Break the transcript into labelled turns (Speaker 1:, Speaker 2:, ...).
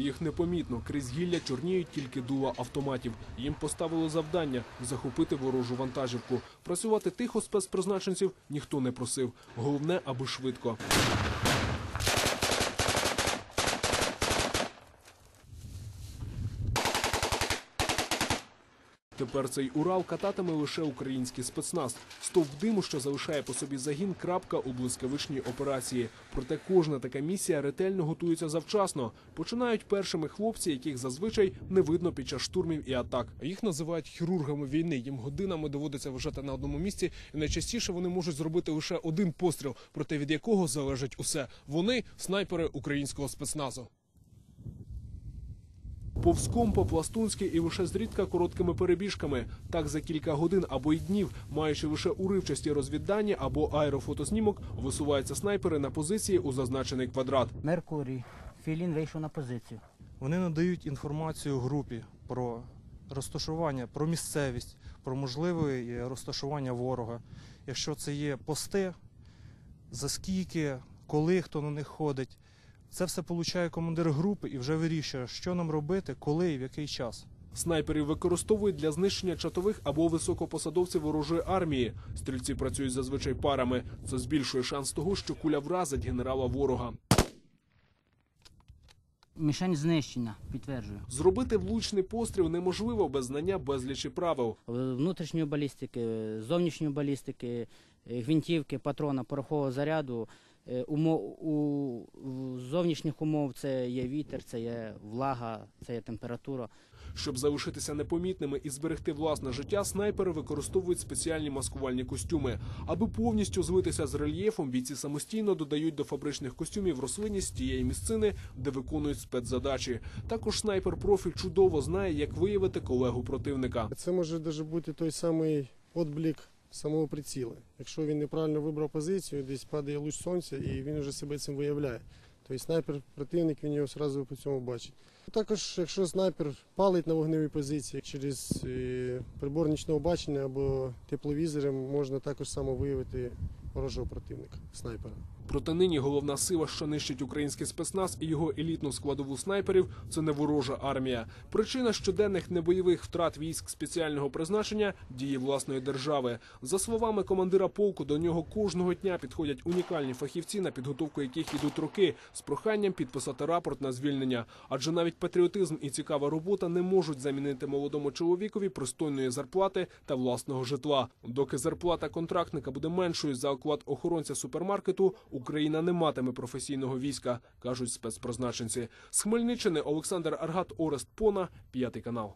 Speaker 1: Їх непомітно. Крізь гілля чорніють тільки дула автоматів. Їм поставили завдання захопити ворожу вантажівку. Працювати тихо спецпризначенців ніхто не просив. Головне, аби швидко. Тепер цей Урал кататиме лише український спецназ. Стовп диму, що залишає по собі загін, крапка у блискавичній операції. Проте кожна така місія ретельно готується завчасно. Починають першими хлопці, яких зазвичай не видно під час штурмів і атак. Їх називають хірургами війни. Їм годинами доводиться лежати на одному місці, і найчастіше вони можуть зробити лише один постріл, проте від якого залежить усе. Вони снайпери українського спецназу. Повзком по-пластунськи і лише зрідка короткими перебіжками. Так за кілька годин або й днів, маючи лише уривчасті розвіддані або аерофотоснімок, висуваються снайпери на позиції у зазначений квадрат.
Speaker 2: Меркурій. Філін вийшов на позицію.
Speaker 3: Вони надають інформацію групі про розташування, про місцевість, про можливе розташування ворога. Якщо це є пости, за скільки, коли хто на них ходить. Це все получає командир групи і вже вирішує, що нам робити, коли і в який час.
Speaker 1: Снайперів використовують для знищення чатових або високопосадовців ворожої армії. Стрільці працюють зазвичай парами. Це збільшує шанс того, що куля вразить генерала ворога.
Speaker 2: Мішень знищена, підтверджую.
Speaker 1: Зробити влучний постріл неможливо без знання безлічі правил.
Speaker 2: Внутрішньої балістики, зовнішньої балістики, е, гвинтівки, патрона, порохового заряду. Е, Умов, у зовнішніх умов це є вітер, це є влага, це є температура.
Speaker 1: Щоб залишитися непомітними і зберегти власне життя, снайпери використовують спеціальні маскувальні костюми. Аби повністю злитися з рельєфом, бійці самостійно додають до фабричних костюмів рослинність тієї місцини, де виконують спецзадачі. Також снайпер профі чудово знає, як виявити колегу противника.
Speaker 4: Це може навіть бути той самий відблік самого приціла. Якщо він неправильно вибрав позицію, десь падає луч сонця і він вже себе цим виявляє. Тобто снайпер противник він його одразу по цьому бачить. Також, якщо снайпер палить на вогневій позиції через е, прибор нічного бачення або тепловізором, можна також само виявити ворожого противника, снайпера.
Speaker 1: Проте нині головна сила, що нищить український спецназ і його елітну складову снайперів, це не ворожа армія. Причина щоденних небойових втрат військ спеціального призначення дії власної держави. За словами командира полку, до нього кожного дня підходять унікальні фахівці, на підготовку яких йдуть роки, з проханням підписати рапорт на звільнення. Адже навіть патріотизм і цікава робота не можуть замінити молодому чоловікові пристойної зарплати та власного житла. Доки зарплата контрактника буде меншою за оклад охоронця супермаркету, Україна не матиме професійного війська, кажуть спецпризначенці. З Хмельниччини Олександр Аргат Орест Пона, п'ятий канал.